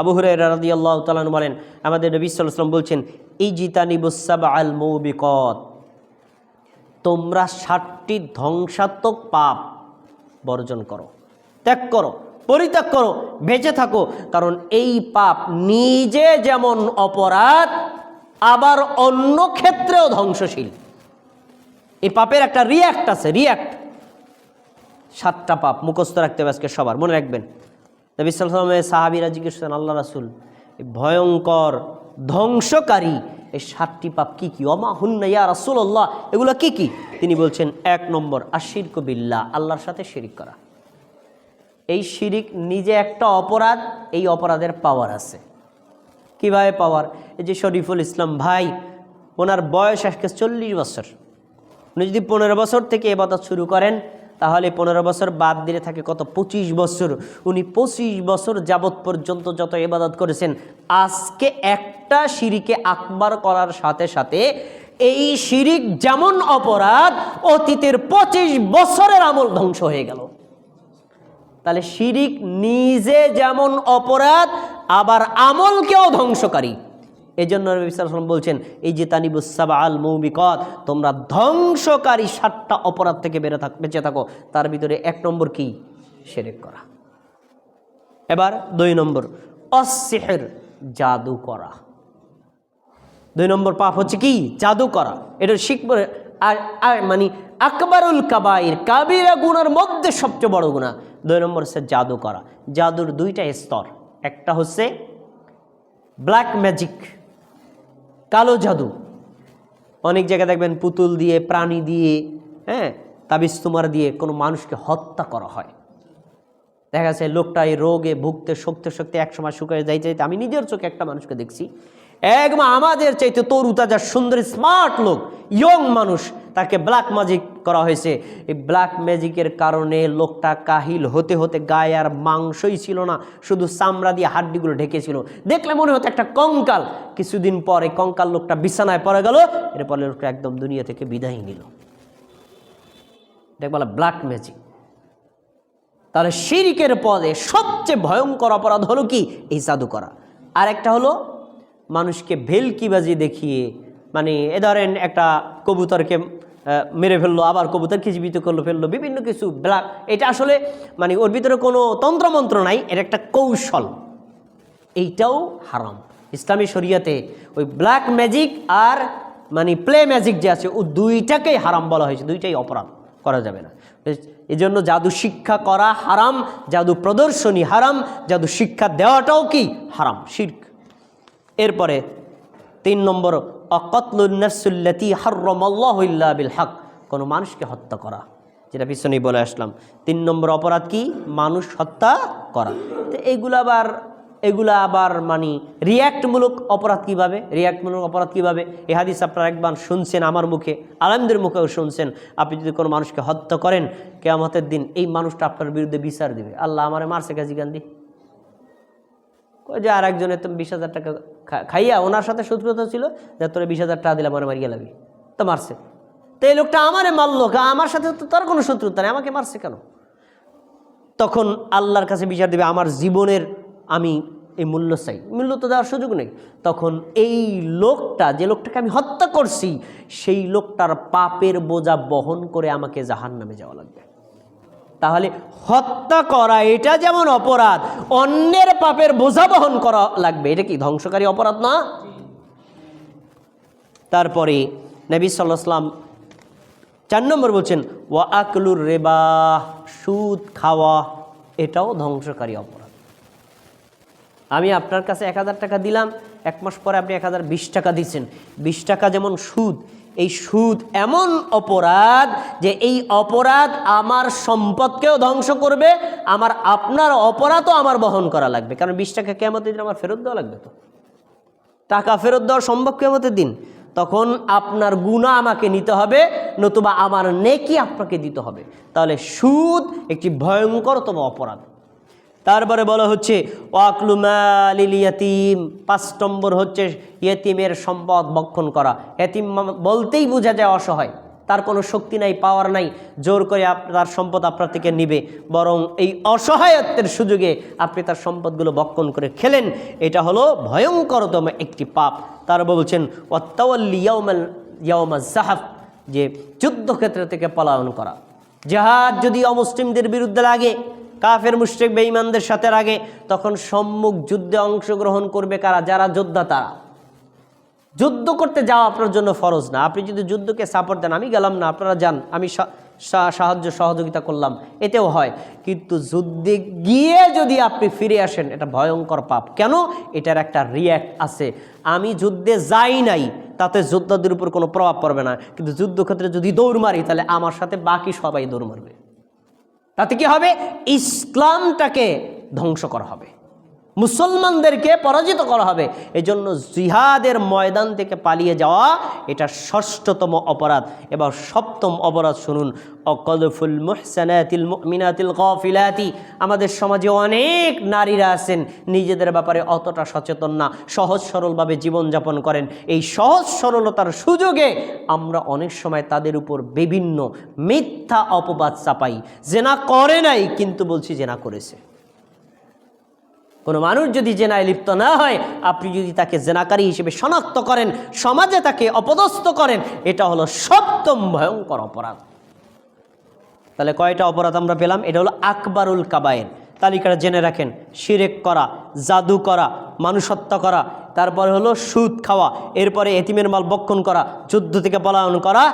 আবু হুরাই রাদি আল্লাহ তালান বলেন, আমাদের নবী সাল্লাম বলছেন এই জিতানিবুসাব আল মৌবিকত। তোমরা ষাটটি ধ্বংসাত্মক পাপ বর্জন করো, ত্যাগ করো, পরিত্যাগ করো, বেঁচে থাকো। কারণ এই পাপ নিজে যেমন অপরাধ, আবার অন্য ক্ষেত্রেও ধ্বংসশীল। এই পাপের একটা রিয়াক্ট আছে রিয়াক্ট সাতটা পাপ মুখস্থ রাখতে হবে আজকে সবার, মনে রাখবেন। নবী সাহাবিরা জিজ্ঞেস করেন, আল্লাহ রাসুল ভয়ঙ্কর, ধ্বংসকারী এই সাতটি পাপ কি কি? অমা হুন্না ইয়া রাসুল্লাহ এগুলো কি কি? তিনি বলছেন, এক নম্বর আশির কবিল্লা আল্লাহর সাথে শিরিক করা। এই শিরিক নিজে একটা অপরাধ, এই অপরাধের পাওয়ার আছে। কীভাবে পাওয়ার এই যে শরীফুল ইসলাম ভাই, ওনার বয়স আজকে চল্লিশ বছর। উনি যদি পনেরো বছর থেকে এ এবাদত শুরু করেন তাহলে পনেরো বছর বাদ দিলে থাকে কত? পঁচিশ বছর। উনি পঁচিশ বছর যাবৎ পর্যন্ত যত এবাদত করেছেন, আজকে একটা শিরিকে আকবার করার সাথে সাথে এই শিরিক যেমন অপরাধ, অতীতের পঁচিশ বছরের আমল ধ্বংস হয়ে গেল। তাহলে শিরিক নিজে যেমন অপরাধ, আবার আমলকেও ধ্বংসকারী। এই জন্য নবী সাল্লাল্লাহু আলাইহি ওয়াসাল্লাম বলছেন এই যে তানিবুসাবা আল মৌবিকত তোমরা ধ্বংসকারী সাতটা অপরাধ থেকে বেড়ে থাক, বেঁচে থাকো। তার ভিতরে এক নম্বর কি? সেরেক করা। এবার দুই নম্বর অসেহের জাদু করা। দুই নম্বর পাপ হচ্ছে কি? জাদু করা। এটা শিখব আর আর মানে আকবরুল কাবাইর, কাবিরা গুণার মধ্যে সবচেয়ে বড় গুণা দুই নম্বর হচ্ছে জাদু করা। জাদুর দুইটা স্তর। একটা হচ্ছে ব্ল্যাক ম্যাজিক কালো জাদু। অনেক জায়গায় দেখবেন পুতুল দিয়ে, প্রাণী দিয়ে হ্যাঁ তাবিজ তোমার দিয়ে কোনো মানুষকে হত্যা করা হয়। দেখা যাচ্ছে লোকটা এই রোগে ভুগতে, শক্তি শক্তি একসময় শুকায় যাইতে যাইতে আমি নিজের চোখে একটা মানুষকে দেখছি। একমা আমাদের চাইতে তরু, তাজা, সুন্দর স্মার্ট লোক ইয়ং মানুষ তাকে ব্ল্যাক ম্যাজিক করা হয়েছে। এই ব্ল্যাক ম্যাজিকের কারণে লোকটা কাহিল হতে হতে গায়ে আর মাংসই ছিল না, শুধু চামড়া দিয়ে হাড্ডিগুলো ঢেকেছিল। দেখলে মনে হতো একটা কঙ্কাল। কিছুদিন পরে কঙ্কাল লোকটা বিছানায় পড়ে গেল, এরপরে লোকটা একদম দুনিয়া থেকে বিদায় নিল। দেখ বলা ব্ল্যাক ম্যাজিক তাহলে শিরিকের পদে সবচেয়ে ভয়ঙ্কর অপরাধ হলো কি? এই জাদু করা আর একটা হলো মানুষকে ভেলকিবাজি দেখিয়ে মানে এ ধরেন একটা কবুতরকে মেরে ফেলল, আবার কবুতরকে জীবিত করল, ফেলল, বিভিন্ন কিছু ব্ল্যাক এটা আসলে মানে ওর ভিতরে কোনো তন্ত্রমন্ত্র নাই এটা একটা কৌশল। এইটাও হারাম। ইসলামী শরিয়াতে ওই ব্ল্যাক ম্যাজিক আর মানে প্লে ম্যাজিক যে আছে, ও দুইটাকেই হারাম বলা হয়েছে, দুইটাই অপরাধ করা যাবে না। এই জন্য জাদু শিক্ষা করা হারাম, জাদু প্রদর্শনী হারাম, জাদু শিক্ষা দেওয়াটাও কি হারাম? শির্ক। এরপরে তিন নম্বর অকতলুন্নসুল্লতি হর্রমল্লাহ বিল হক কোনো মানুষকে হত্যা করা। যেটা পিছনেই বলে আসলাম। তিন নম্বর অপরাধ কি? মানুষ হত্যা করা। তো এইগুলো আবার, এগুলো আবার মানে রিয়্যাক্টমূলক অপরাধ কীভাবে? রিয়্যাক্টমূলক অপরাধ কীভাবে? এ হাদিস আপনারা একবার শুনছেন আমার মুখে, আলমদের মুখেও শুনছেন। আপনি যদি কোনো মানুষকে হত্যা করেন, কেয়ামতের দিন এই মানুষটা আপনার বিরুদ্ধে বিচার দিবে। আল্লাহ আমার মারছে কাজী গান্ধী যে আর একজনের তুমি বিশ হাজার টাকা খাইয়া ওনার সাথে শত্রুতা ছিল, যে তোরা বিশ হাজার টাকা দিলাম আমার মারিয়ে লাগবি। তো মারছে। তো এই লোকটা আমারে মারলো আমার সাথে তো তার কোনো শত্রুতা নেই, আমাকে মারছে কেন? তখন আল্লাহর কাছে বিচার দেবে, আমার জীবনের আমি এই মূল্য চাই। মূল্য তো দেওয়ার সুযোগ নেই। তখন এই লোকটা, যে লোকটাকে আমি হত্যা করছি, সেই লোকটার পাপের বোঝা বহন করে আমাকে জাহান নামে যাওয়া লাগবে। তাহলে হত্যা করা এটা যেমন অপরাধ, অন্যের পাপের বোঝা বহন করা লাগবে। এটা কি ধ্বংসকারী অপরাধ না? তারপরে নবী সাল্লাম চার নম্বর বলছেন ওয়া আকলুর রেবা সুদ খাওয়া, এটাও ধ্বংসকারী অপরাধ। আমি আপনার কাছে এক হাজার টাকা দিলাম, এক মাস পরে আপনি এক হাজার বিশ টাকা দিচ্ছেন। বিশ টাকা যেমন সুদ এই সুদ এমন অপরাধ যে এই অপরাধ আমার সম্পদকেও ধ্বংস করবে, আমার আপনার অপরাধও আমার বহন করা লাগবে। কারণ বিশ টাকা কেমন দিন আমার ফেরত দেওয়া লাগবে তো। টাকা ফেরত দেওয়া সম্ভব কেমতের দিন। তখন আপনার গুণা আমাকে নিতে হবে, নতুবা আমার নেকি আপনাকে দিতে হবে। তাহলে সুদ একটি ভয়ঙ্করতম অপরাধ। তারপরে বলা হচ্ছে ওয়াকলুমালিল ইয়াতিম। পাঁচ নম্বর হচ্ছে ইয়েতিমের সম্পদ বক্ষণ করা। এতিম বলতেই বোঝা যায় অসহায়। তার কোনো শক্তি নাই পাওয়ার নাই। জোর করে তার সম্পদ আপনার থেকে নিবে। বরং এই অসহায়ত্বের সুযোগে আপনি তার সম্পদগুলো বক্ষণ করে খেলেন। এটা হলো ভয়ঙ্করতম একটি পাপ। তার বলছেন, ওয়াত্তাওয়াল্লি ইয়াউমাল ইয়াউমা জাহাফ, যে যুদ্ধক্ষেত্র থেকে পলায়ন করা। জাহাজ যদি অমুসলিমদের বিরুদ্ধে লাগে কাফের মুশরিক বেঈমানদের সাথে আগে তখন সম্মুখ যুদ্ধে অংশগ্রহণ করবে কারা? যারা যোদ্ধা তারা। যুদ্ধ করতে যাওয়া আপনার জন্য ফরজ না। আপনি যদি যুদ্ধকে সাপোর্ট দেন, আমি গেলাম না, আপনারা যান, আমি সাহায্য, সহযোগিতা করলাম। এতেও হয়। কিন্তু যুদ্ধে গিয়ে যদি আপনি ফিরে আসেন, এটা ভয়ঙ্কর পাপ। কেন? এটার একটা রিয়্যাক্ট আছে। আমি যুদ্ধে যাই নাই, তাতে যোদ্ধাদের উপর কোনো প্রভাব পড়বে না। কিন্তু যুদ্ধক্ষেত্রে যদি দৌড় মারি, তাহলে আমার সাথে বাকি সবাই দৌড় মারবে। তাতে কি হবে? ইসলামটাকে ধ্বংস করা হবে। মুসলমানদেরকে পরাজিত করা হবে। এজন্য জিহাদের ময়দান থেকে পালিয়ে যাওয়া এটা ষষ্ঠতম অপরাধ। এবার সপ্তম অপরাধ শুনুন। অকলফুল মুহসানাতিল মুমিনাতিল গফিলাতি। আমাদের সমাজে অনেক নারীরা আছেন, নিজেদের ব্যাপারে অতটা সচেতন না, সহজ সরলভাবে জীবনযাপন করেন। এই সহজ সরলতার সুযোগে আমরা অনেক সময় তাদের উপর বিভিন্ন মিথ্যা অপবাদ চাপাই। জেনা করে নাই, কিন্তু বলছি জেনা করেছে। কোনো মানুষ যদি জেনায় লিপ্ত না হয়, আপনি যদি তাকে জেনাকারী হিসেবে শনাক্ত করেন, সমাজে তাকে অপদস্থ করেন, এটা হলো সপ্তম ভয়ঙ্কর অপরাধ। তাহলে কয়টা অপরাধ আমরা পেলাম? এটা হলো আকবরুল কাবায়ের। তালিকাটা জেনে রাখেন শিরেক করা, জাদু করা মানুষ হত্যা করা, তারপরে হলো সুদ খাওয়া, এরপরে এতিমের মাল বক্ষণ করা, যুদ্ধ থেকে পলায়ন করা,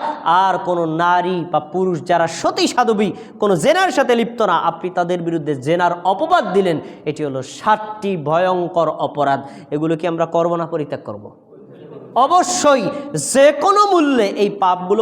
আর কোনো নারী বা পুরুষ যারা সতী সাধবী কোনো জেনার সাথে লিপ্ত না, আপনি তাদের বিরুদ্ধে জেনার অপবাদ দিলেন, এটি হলো ষাটটি ভয়ঙ্কর অপরাধ এগুলো কি আমরা করব না পরিত্যাগ করব। অবশ্যই যে কোনো মূল্যে এই পাপগুলো